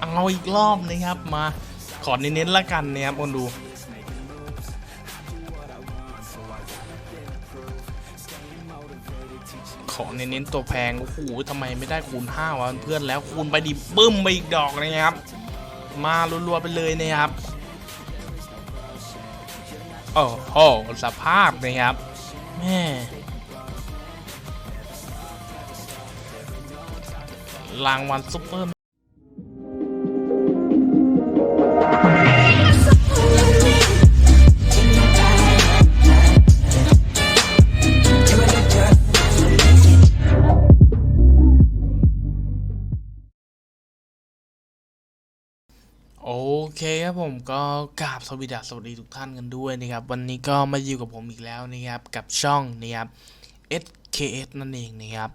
เอาอีกรอบนะครับมาขอเน้นๆละกันนะครับคนดูขอเน้นๆตัวแพง โอ้โหทำไมไม่ได้คูณ5วะเพื่อนแล้วคูณไปดิบึ้มไปอีกดอกนะครับ มารัวๆไปเลยนะครับโอ้โหสภาพนะครับแม่รางวัลซุปเปอร์ เคครับผมก็กราบสวัสดีสวัสดีทุกท่านกันด้วยนะครับ วันนี้ก็มาอยู่กับผมอีกแล้วนะครับกับช่องนะครับ SKS นั่นเองนะครับ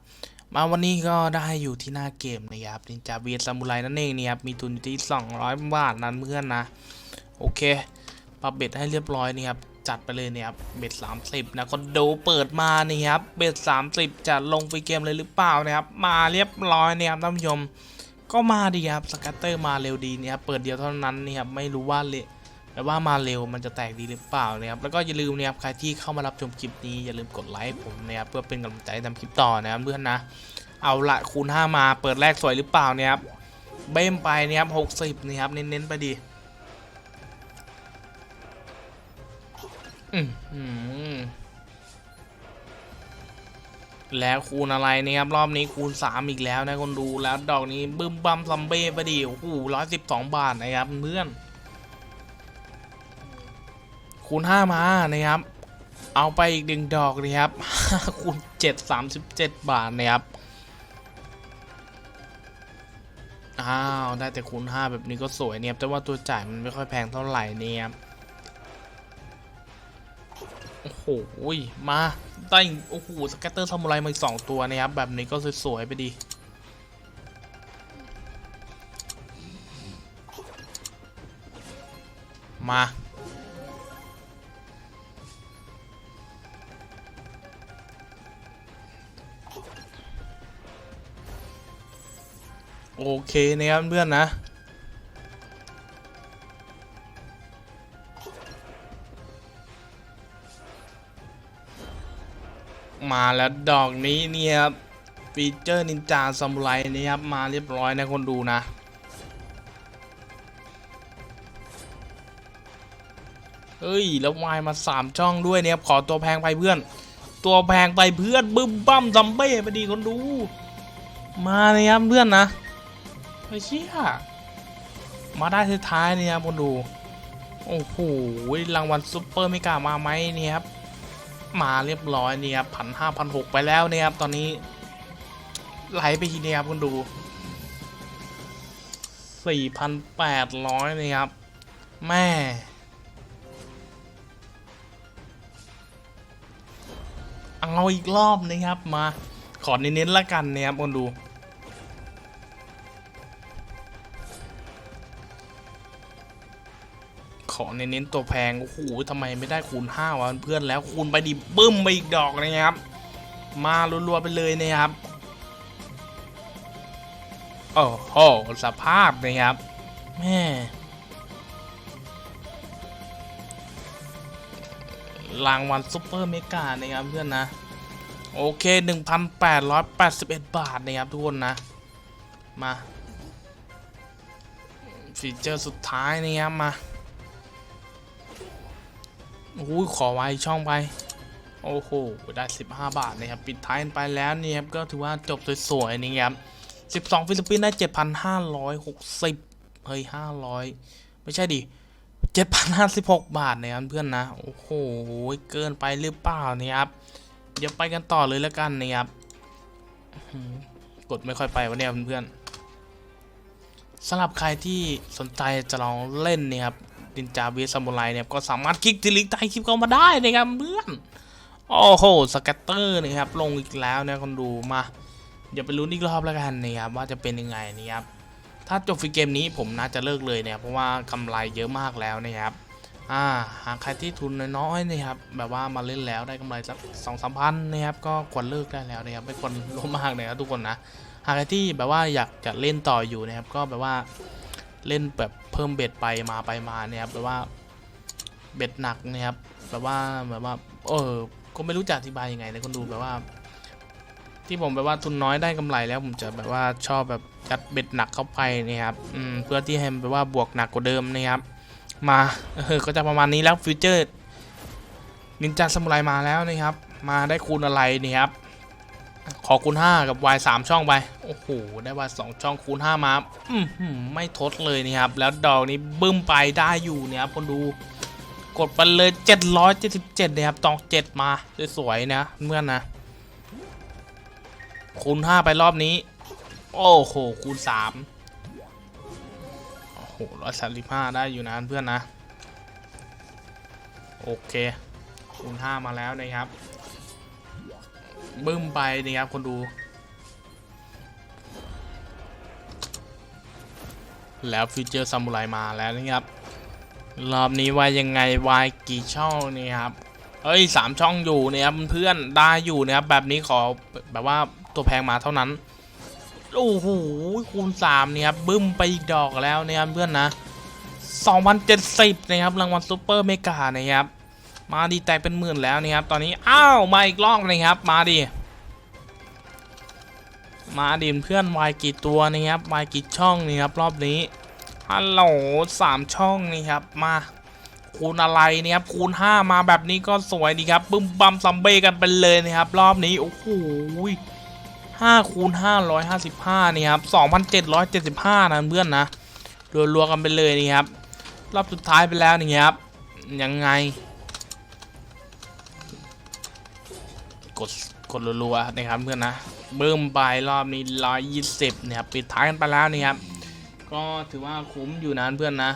มาวันนี้ก็ได้อยู่ที่หน้าเกมนะครับนินจาเวียซามูไรนั่นเองนะครับมีทุนอยู่ที่ 200 บาทนั้นเพื่อนนะ โอเคปรับเบ็ดให้เรียบร้อยนะครับจัดไปเลยนี่ยครับเบ็ด30 นะคอนโดเปิดมานี่ครับเบ็ด30 จะลงฟรีเกมเลยหรือเปล่านะครับมาเรียบร้อยนะครับท่านผู้ชม ก็มาดีครับสกัตเตอร์มาเร็วดีเนี่ยครับเปิดเดียวเท่านั้นนี่ครับไม่รู้ว่าเละแต่ว่ามาเร็วมันจะแตกดีหรือเปล่านะครับแล้วก็อย่าลืมนี่ยครับใครที่เข้ามารับชมคลิปนี้อย่าลืมกดไลค์ผมนะครับเพื่อเป็นกำลังใจทำคลิปต่อนะครับเพื่อนนะ เอาละคูณ5มาเปิดแรกสวยหรือเปล่าเนี่ยครับเบ้มไปเนี่ยครับ60นี่ครับเน้นๆไปดีอืม แล้วคูณอะไรนี่ยครับรอบนี้คูณ 3 อีกแล้วนะคนดูแล้วดอกนี้บึ้มบัมซัมเบ้ไปดิโอ้โหร้อยสิบสองบาทนะครับเพื่อน คูณ 5 มานะครับ เอาไปอีกหนึ่งดอกนะครับคูณ7 37บาทนะครับอ้าวได้แต่คูณ 5 แบบนี้ก็สวยเนี่ยครับแต่ว่าตัวจ่ายมันไม่ค่อยแพงเท่าไหร่เนี่ยครับ โอ้โหมาได้โอ้โหสแกตเตอร์ซามูไรมาอีกสองตัวนะครับ แบบนี้ก็สวยๆไปดีมาโอเคนะครับเพื่อนนะ มาแล้วดอกนี้เนี่ยครับฟีเจอร์นินจาซามูไรนี่ครับมาเรียบร้อยนะคนดูนะเฮ้ยแล้ววายมาสามช่องด้วยเนี่ยขอตัวแพงไปเพื่อน ตัวแพงไปเพื่อนบึ้มบั้มซัมเบ้ไปดีคนดู มาเลยครับเพื่อนนะไอ้เชี่ยมาได้ท้ายๆเนี่ยคนดูโอ้โหรางวัลซุปเปอร์ไม่กล้ามาไหมเนี่ยครับ มาเรียบร้อยเนี่ยครับพันห้าพันหกไปแล้วเนี่ยครับตอนนี้ไหลไปทีนี้ครับคุณดูสี่พันแปดร้อยเนี่ยครับ แม่เอาอีกรอบนะครับมา ขอเน้นๆละกันนะครับคุณดู ขอเน้นๆตัวแพงโอ้โหทำไมไม่ได้คูณ5วะเพื่อนแล้วคูณไปดิบึ้มไปอีกดอกนะครับ มารัวๆไปเลยนะครับโอ้โหสภาพนะครับแม่รางวัลซุปเปอร์เมกานะครับเพื่อนนะ โอเค 1,881 บาทนะครับทุกคนนะ มา ฟีเจอร์สุดท้ายนะครับมา อ้โหขอไว้ช่องไป โอ้โห ได้ 15 บาทนะครับ ปิดท้ายกันไปแล้วนี่ครับ ก็ถือว่าจบสวยๆนี่ครับ12 ฟิลิปปินส์ได้ 7,560 เฮ้ย 500 ไม่ใช่ดิ 7,056 บาทนะครับเพื่อนนะ โอ้โห เกินไปหรือเปล่านี่ครับ เดี๋ยวไปกันต่อเลยแล้วกันนะครับ กดไม่ค่อยไปวะเนี่ยเพื่อนๆสำหรับใครที่สนใจจะลองเล่นเนี่ยครับ ดินจาเวสซามูไรเนี่ยก็สามารถคลิกที่ลิงก์ใต้คลิปเข้ามาได้นะครับเพื่อนโอ้โหสแกตเตอร์นะครับลงอีกแล้วนะคนดูมาเดี๋ยวไปลุ้นอีกรอบแล้วกันนะครับว่าจะเป็นยังไงนะครับถ้าจบฟรีเกมนี้ผมน่าจะเลิกเลยเนี่ยเพราะว่ากำไรเยอะมากแล้วนะครับอ่าหากใครที่ทุนน้อยๆนะครับแบบว่ามาเล่นแล้วได้กำไรสักสองสามพันนะครับก็ควรเลิกได้แล้วนะครับไม่ควรลงมากนะครับทุกคนนะหากใครที่แบบว่าอยากจะเล่นต่ออยู่นะครับก็แบบว่า เล่นแบบเพิ่มเบ็ดไปมาไปมาเนี่ยครับแบบว่าเบ็ดหนักนะครับแบบว่าแบบว่า เออ ก็ไม่รู้จะอธิบายยังไงนะคนดูแบบว่า ที่ผมแบบว่าทุนน้อยได้กำไรแล้วผมจะแบบว่าชอบแบบจัดเบ็ดหนักเข้าไปนะครับอืมเพื่อที่ให้มันแบบว่าบวกหนักกว่าเดิมนะครับ มาเออก็จะประมาณนี้แล้วฟิวเจอร์นินจาสมุไรมาแล้วนะครับ มาได้คูณอะไรนี่ครับ ขอคูณ 5 กับ y 3ช่องไป โอ้โห ได้ y 2ช่องคูณ 5 มาอืมไม่ทดเลยนี่ครับ แล้วดอกนี้บึ้มไปได้อยู่เนี่ยครับคนดู กดไปเลย 777นะครับตอง 7 มา สวยๆนะเพื่อนนะ คูณ 5 ไปรอบนี้ โอ้โห คูณ 3 โอ้โหร้อยสามสิบห้าได้อยู่นะเพื่อนนะ โอเค คูณ 5 มาแล้วนะครับ บึ้มไปนะครับคนดู แล้วฟิวเจอร์ซามูไรมาแล้วนะครับ รอบนี้ว่ายังไงวายกี่ช่องนี่ครับ เอ้ยสามช่องอยู่นะครับเพื่อนได้อยู่นะครับ แบบนี้ขอแบบว่าตัวแพงมาเท่านั้น โอ้โหคูณสามเนี่ยครับบึ้มไปอีกดอกแล้วนะครับเพื่อนนะ2070นะครับรางวัลซูเปอร์เมกานะครับ มาดีแตกเป็นหมื่นแล้วนะครับตอนนี้อ้าวมาอีกรอบนะครับมาดิมาดิเพื่อนวายกี่ตัวนะครับวายกี่ช่องนี่ครับรอบนี้ฮัลโหลสามช่องนี่ครับมาคูณอะไรนี่ครับคูณ 5 มาแบบนี้ก็สวยดีครับบึ้มบัมซัมเบ้กันไปเลยนะครับรอบนี้โอ้โห5คูณ555นี่ครับ2,775นะเพื่อนนะรัวๆกันไปเลยนี่ครับรอบสุดท้ายไปแล้วนี่ครับยังไง กดกดรัวๆนะครับเพื่อนนะเบิ่มไปรอบนี้120เนี่ยครับปิดท้ายกันไปแล้วนี่ครับก็ถือว่าคุ้มอยู่นะเพื่อนนะ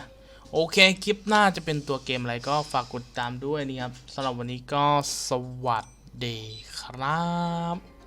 โอเคคลิปหน้าจะเป็นตัวเกมอะไรก็ฝากกดติดตามด้วยนะครับสำหรับวันนี้ก็สวัสดีครับ